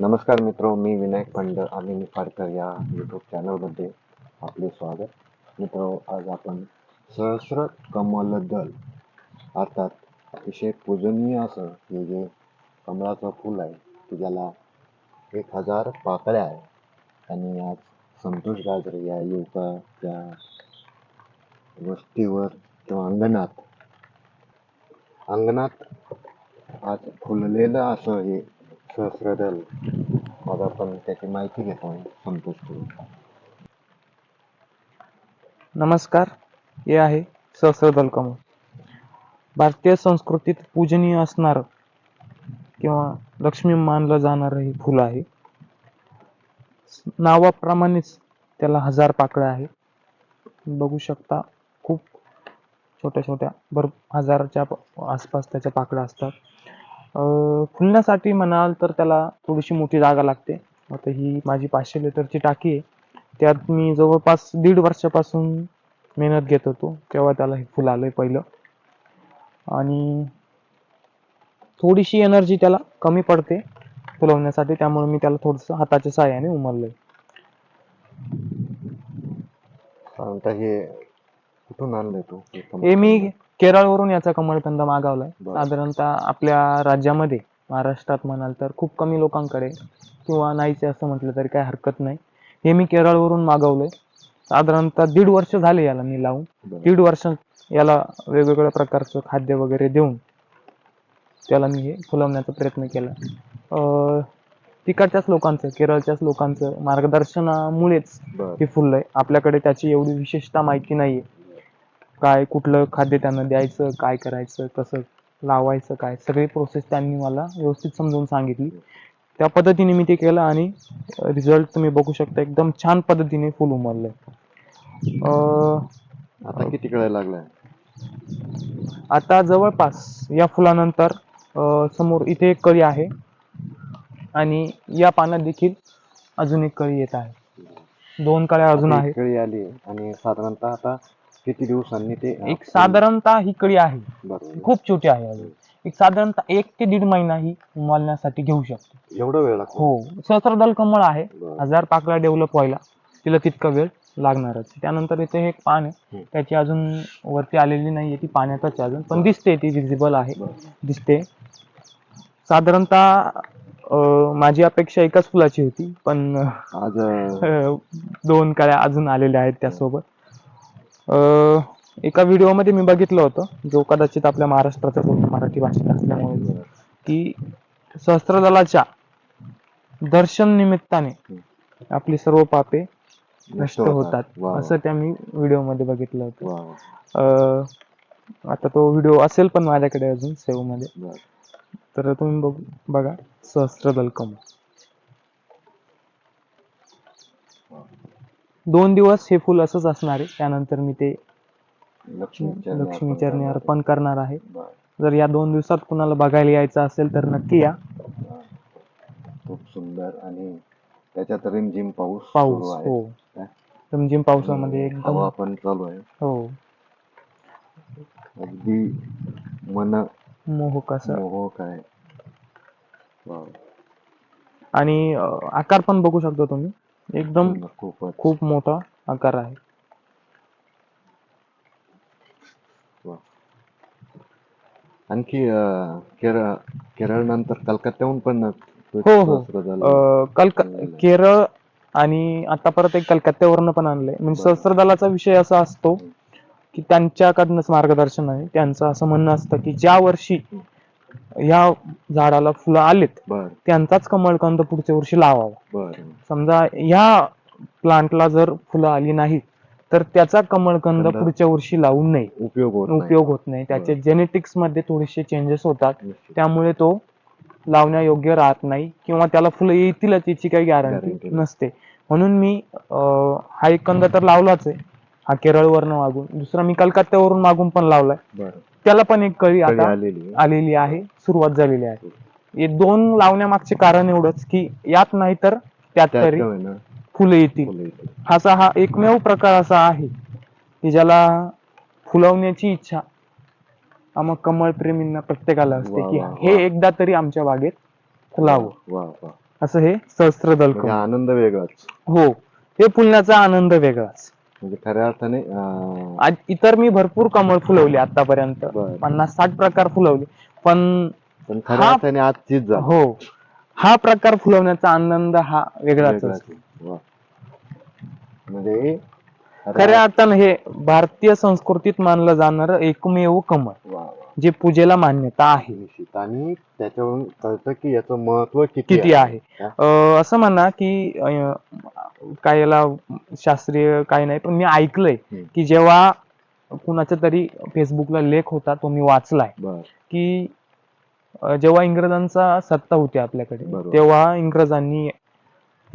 नमस्कार मित्र मी विनायक पंड. आणि फाडकर या यूट्यूब चॅनलमध्ये आपले स्वागत. मित्र आज आपण सहस्र कमल दल अर्थात अतिशय पूजनीय असं हे जे कमळाचं फूल आहे की ज्याला एक हजार पाकळ्या आहे. आणि आज संतोष गाजरे या युवकाच्या वस्तीवर किंवा अंगणात अंगणात आज फुललेलं असं हे सहस्रदल आज आपण त्याची माहिती घेतो संतोष नमस्कार हे आहे सहस्रदल कमळ भारतीय संस्कृतीत पूजनीय असणार किंवा लक्ष्मी मानलं जाणारं हे फुल आहे. नावाप्रमाणेच त्याला हजार पाकळ्या आहे बघू शकता खूप छोट्या छोट्या भर हजाराच्या आसपास त्याच्या पाकळ्या असतात. फुलण्यासाठी म्हणाल तर त्याला थोडीशी मोठी जागा लागते. आता ही माझी पाचशे लिटरची टाकी आहे. त्यात मी जवळपास दीड वर्षापासून मेहनत घेत होतो तेव्हा त्याला हे फुल आलंय पहिलं. आणि थोडीशी एनर्जी त्याला कमी पडते फुलवण्यासाठी त्यामुळे मी त्याला थोडस हाताच्या साह्याने उमरलंय हे कुठून आणलंय तू? हे मी केरळवरून याचा कमळकंद मागवलाय. बरं. साधारणतः आपल्या राज्यामध्ये महाराष्ट्रात म्हणाल तर खूप कमी लोकांकडे किंवा नाहीचे असं म्हटलं तरी काही हरकत नाही. हे मी केरळवरून मागवलंय. साधारणतः दीड वर्ष झाले याला मी लावून. बरं. दीड वर्ष याला वेगवेगळ्या प्रकारचं खाद्य वगैरे देऊन त्याला मी हे फुलवण्याचा प्रयत्न केला. अं, तिकडच्याच लोकांचं केरळच्याच लोकांचं मार्गदर्शनामुळेच बरं. हे फुललंय. आपल्याकडे त्याची एवढी विशेषता माहिती नाहीये. काय कुठलं खाद्य त्यांना द्यायचं काय करायचं कसं लावायचं काय सगळी प्रोसेस त्यांनी मला व्यवस्थित समजून सांगितली. त्या पद्धतीने मी ते केलं आणि रिझल्ट तुम्ही बघू शकता एकदम छान पद्धतीने फुल उमललंय. अं, आता किती कळायला लागलाय? आता जवळपास या फुलानंतर अं, समोर इथे एक कळी आहे आणि या पानात देखील अजून एक कळी येत आहे. दोन कळ्या अजून आहेत. कळी आली आणि साधारणतः आता किती दिवसांनी ते एक साधारणतः ही कळी आहे. खूप छोटी आहे अजून. एक साधारणतः एक ते दीड महिना ही उमलण्यासाठी घेऊ शकतो. एवढा वेळ लागतो? हो. सहस्रदल कमळ आहे. हजार पाकळ्या डेव्हलप व्हायला तिला तितका वेळ लागणारच. त्यानंतर इथे हे एक पान आहे. त्याची अजून वरती आलेली नाहीये ती पाण्यातच अजून पण दिसते ती विजिबल आहे. दिसते. साधारणतः माझी अपेक्षा एकाच फुलाची होती पण आज दोन कळ्या अजून आलेल्या आहेत त्यासोबत. एका व्हिडिओमध्ये मी बघितलं होतं जो कदाचित आपल्या महाराष्ट्राचा मराठी भाषेत असल्यामुळे की सहस्त्रदलाच्या दर्शन निमित्ताने आपली सर्व पापे नष्ट होतात. असं त्या मी व्हिडिओमध्ये बघितलं होतं. आता तो व्हिडिओ असेल पण माझ्याकडे अजून सेव्हमध्ये. तर तुम्ही बघ बघा सहस्त्रदल कमळ दोन दिवस हे फुल असंच असणार आहे. त्यानंतर मी ते लक्ष्मी चरणी लक्ष्मी अर्पण करणार. आहे. जर या दोन दिवसात कुणाला बघायला यायचं असेल तर नक्की या. खूप सुंदर आणि त्याच्यात रिमझिम पाऊस पाऊस हो? रमझिम पावसामध्ये एकदम हवा पण चालू आहे. हो. अगदी मन मोहक असं. मोहक आहे. आणि आकार पण बघू शकता तुम्ही. एकदम खूपच. खूप मोठा आकार आहे. वा. आणखी अं, केरळ केरळ नंतर कलकत्त्याहून पण हो हो. अं, कलक. केरळ आणि आता परत एक कलकत्त्यावरनं पण आणलंय. म्हणजे बरं. सहस्त्रदलाचा विषय असा असतो की त्यांच्याकडनंच मार्गदर्शन आहे. त्यांचं असं म्हणणं असतं की ज्या वर्षी ह्या झाडाला फुलं आलेत बर. त्यांचाच कमळकंद पुढच्या वर्षी लावावा. बर. समजा ह्या प्लांटला जर फुलं आली नाहीत तर त्याचा कमळकंद कंद पुढच्या वर्षी लावू नये. उपयोग होत नाही. उपयोग होत नाही. त्याचे. जेनेटिक्समध्ये थोडेसे चेंजेस होतात. निश्चित. त्यामुळे तो लावण्यायोग्य राहत नाही किंवा त्याला फुलं येतीलच याची काही गॅरंटी Guarantee नाही. नसते. म्हणून मी अं, हा एक कंद तर लावलाच आहे. हा केरळवरनं मागून. दुसरा मी कलकत्त्यावरून मागून पण लावलाय. बर. त्याला पण एक कळी कळी आता आलेली आहे. आलेली आहे. सुरुवात झालेली आहे. हे. दोन लावण्यामागचे कारण एवढंच की यात नाही तर त्यात त्यात तरी काय होईना, फुलं येतील. फुलं येतील. असा हा एकमेव प्रकार असा आहे की ज्याला फुलवण्याची इच्छा आम्हा कमळ प्रेमींना प्रत्येकाला असते वा, की वा, हे वा. एकदा तरी आमच्या बागेत फुलावं. वा वा. असं हे सहस्त्रदल म्हणजे कमळ. आनंद वेगळाच. हो. हे फुलण्याचा आनंद वेगळाच. म्हणजे खऱ्या अर्थाने अं, आज इतर मी भरपूर कमळ फुलवली आतापर्यंत बरं. पन्नास साठ प्रकार फुलवले पण पण खऱ्या हा- अर्थाने आज तीच हो हा प्रकार फुलवण्याचा आनंद हा वेगळाच असतो. वा. म्हणजे खऱ्या अर्थानं हे भारतीय संस्कृतीत मानलं जाणारं एकमेव कमळ वा, वा. जे पूजेला मान्यता आहे निश्चित. आणि त्याच्यावरून कळतं की याचं महत्त्व किती किती आहे हा? अं, असं म्हणा की अं, काय याला शास्त्रीय काय नाही पण मी ऐकलंय. की जेव्हा कुणाचा तरी फेसबुकला लेख होता तो मी वाचलाय की जेव्हा इंग्रजांचा सत्ता होती आपल्याकडे. तेव्हा इंग्रजांनी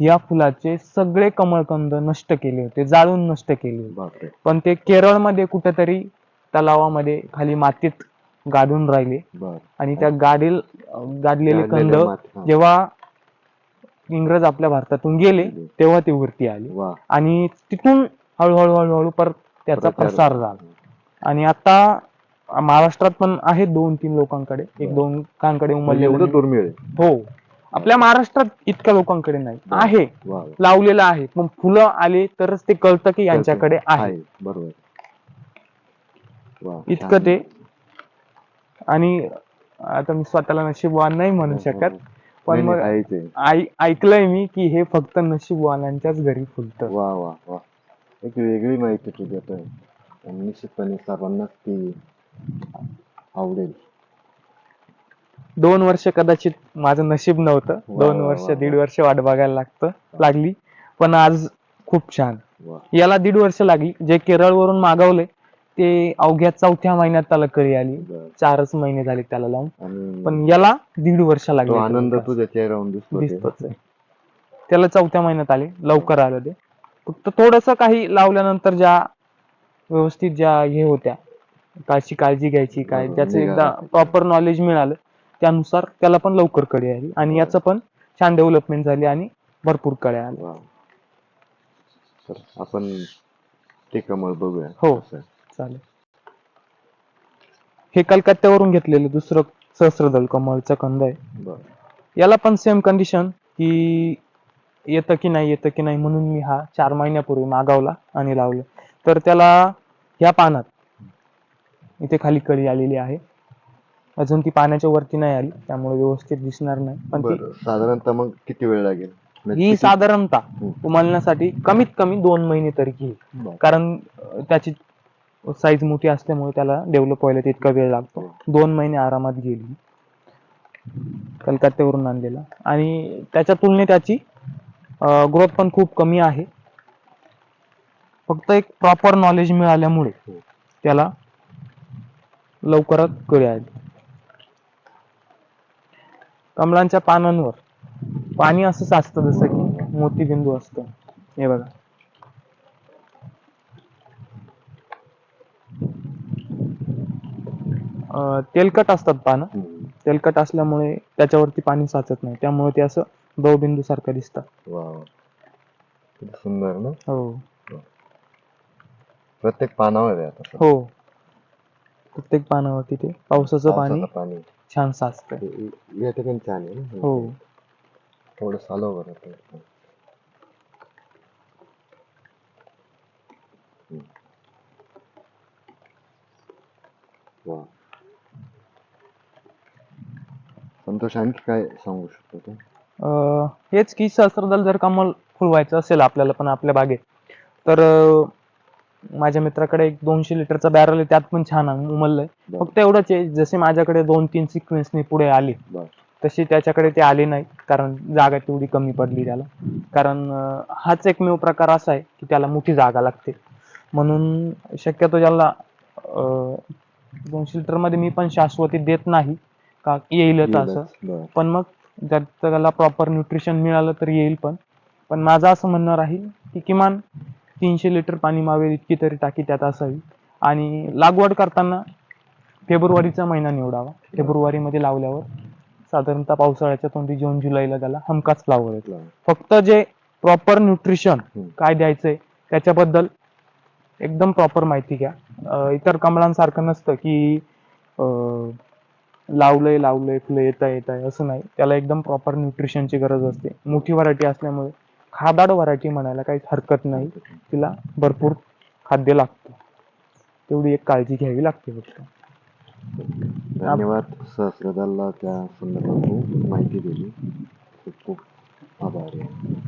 या फुलाचे सगळे कमळकंद नष्ट केले होते जाळून नष्ट केले होते पण ते केरळमध्ये कुठेतरी तलावामध्ये खाली मातीत गाडून राहिले आणि त्या गाडील गाडलेले कंद. जेव्हा इंग्रज आपल्या भारतातून गेले. तेव्हा ते वरती आले. वा. आणि तिथून हळूहळू हळूहळू परत त्याचा प्रचार प्रसार झाला. आणि आता महाराष्ट्रात पण आहेत दोन तीन लोकांकडे. एक बरं. दोन लोकांकडे म्हणजे एवढं नाही. दुर्मिळ आहे. हो. आपल्या महाराष्ट्रात इतक्या लोकांकडे नाही. बरं. आहे. वा वा. लावलेलं आहे. पण फुलं आले तरच ते कळतं की यांच्याकडे आहे. बरोबर. वा इतकं छान. ते. आणि आता मी स्वतःला नशीबवान नाही म्हणू शकत. पण मग ऐकलंय मी की हे फक्त नशीबवानांच्याच घरी फुलतं. वा वा वा. एक वेगळी माहिती तू देतोय आणि निश्चितपणे सर्वांनाच ती आवडेल. दोन वर्ष कदाचित माझं नशीब नव्हतं. वा, दोन वा, वर्ष वा, दीड वर्ष वाट बघायला लागतं लागली. पण आज खूप छान. वा. याला दीड वर्ष लागली. जे केरळवरून मागवले ते अवघ्या चौथ्या महिन्यात त्याला कळी आली बर चारच महिने झाले त्याला लावून आणि पण याला दीड वर्ष तो लागले आनंद. तुझ्या चेहऱ्यावरून दिसतो ते. दिसतोच आहे त्याला चौथ्या महिन्यात आले लवकर आलं ते फक्त थोडस काही लावल्यानंतर ज्या व्यवस्थित ज्या हे होत्या काशी काळजी घ्यायची काय बरोबर, ज्याचं निगा एकदा राखायची. प्रॉपर नॉलेज मिळालं त्यानुसार त्याला पण लवकर कळी आली आणि. याचं पण छान डेव्हलपमेंट झाली आणि भरपूर कळ्या आल्या वा तर आपण ते कमळ बघूया हो. कसं आहे. चालेल. हे कलकत्त्यावरून घेतलेलं दुसरं सहस्रदल कमळचं कंद आहे. याला पण सेम कंडिशन की येतं की नाही येतं की नाही म्हणून मी हा चार महिन्यापूर्वी मागवला आणि लावलं. तर त्याला ह्या पानात इथे खाली कळी आलेली आहे. अजून ती पाण्याच्या वरती नाही आली त्यामुळे व्यवस्थित दिसणार नाही. पण ती बर. साधारणतः मग किती वेळ लागेल? म्हणजे ही किती- साधारणतः हम्म. उमलण्यासाठी कमीत कमी दोन महिने तरी घेईल. बर. कारण अं, त्याची साईज मोठी असल्यामुळे त्याला डेव्हलप व्हायला तितका वेळ लागतो. दोन महिने आरामात गेली. कलकत्त्यावरून आणलेला. आणि त्याच्या तुलनेत त्याची ग्रोथ पण खूप कमी आहे. फक्त एक प्रॉपर नॉलेज मिळाल्यामुळे त्याला लवकरात कळी आली. कमळांच्या पानांवर पाणी असं साचतं जसं की मोतीबिंदू असतं. हे बघा. अं, तेलकट असतात पानं. हम्म. तेलकट असल्यामुळे त्याच्यावरती पाणी साचत नाही. त्यामुळे ते असं दवबिंदू सारखं दिसतं. वा वा. किती सुंदर ना? हो. प्रत्येक पानावर आहे आता हो. प्रत्येक पानावरती ते पावसाचं पाणी पावसाचं पाणी छान साचतं हे- या ठिकाणी छान आहे ना? हो. थोडं चालव बरं ते. हम्म. वा संतोष आणखी काय सांगू शकतो तू? अं, हेच की सहस्त्रदल जर कमल फुलवायचं असेल आपल्याला पण आपल्या बागेत तर अं, माझ्या मित्राकडे एक दोनशे लिटरचा बॅरल आहे त्यात पण छान उमललंय. बरं. फक्त एवढंच आहे जसे माझ्याकडे दोन तीन सिक्वेन्सनी पुढे आले बर. तशी त्याच्याकडे ते आले नाही कारण जागा तेवढी कमी पडली त्याला. कारण अं, हाच एकमेव प्रकार असा आहे की त्याला मोठी जागा लागते. म्हणून शक्यतो ज्याला अं, दोनशे लिटरमध्ये मी पण शाश्वती देत नाही का येईलच असं बर. पण मग जर त्याला प्रॉपर न्यूट्रिशन मिळालं तर येईल पण. पण माझं असं म्हणणं राहील की किमान तीनशे लिटर पाणी मावेल इतकी तरी टाकी त्यात असावी. आणि लागवड करताना फेब्रुवारीचा महिना निवडावा. फेब्रुवारीमध्ये लावल्यावर साधारणतः पावसाळ्याच्या तोंडी जून जुलैला त्याला हमखास फ्लावर येतो फक्त जे प्रॉपर न्यूट्रिशन हम्म. काय द्यायचंय त्याच्याबद्दल एकदम प्रॉपर माहिती घ्या. अं, इतर कमळांसारखं नसतं की अं, लावलंय लावलंय फुलं येत आहे येत आहे असं नाही. त्याला एकदम प्रॉपर न्यूट्रिशनची गरज असते. मोठी व्हरायटी असल्यामुळे खादाड व्हरायटी म्हणायला काहीच हरकत नाही. तिला भरपूर खाद्य लागतं. तेवढी एक काळजी घ्यावी लागते फक्त. धन्यवाद सहस्रदलला त्या संदर्भात माहिती दिली. खूप खूप आभारी आहे.